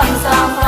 I'm sorry.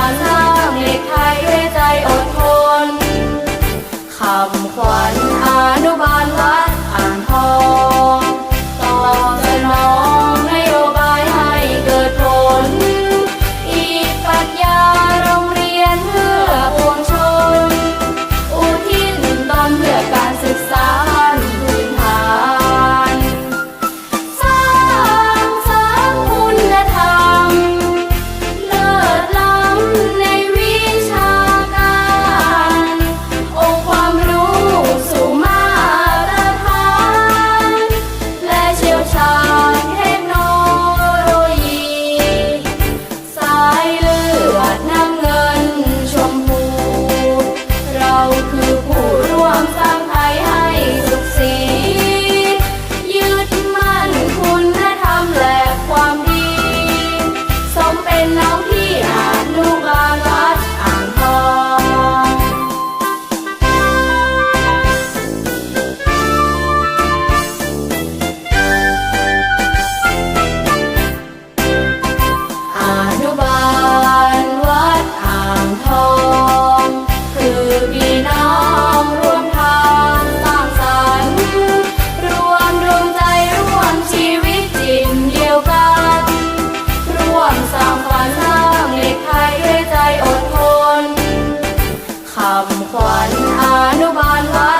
ำขวัญอนุบาลวัด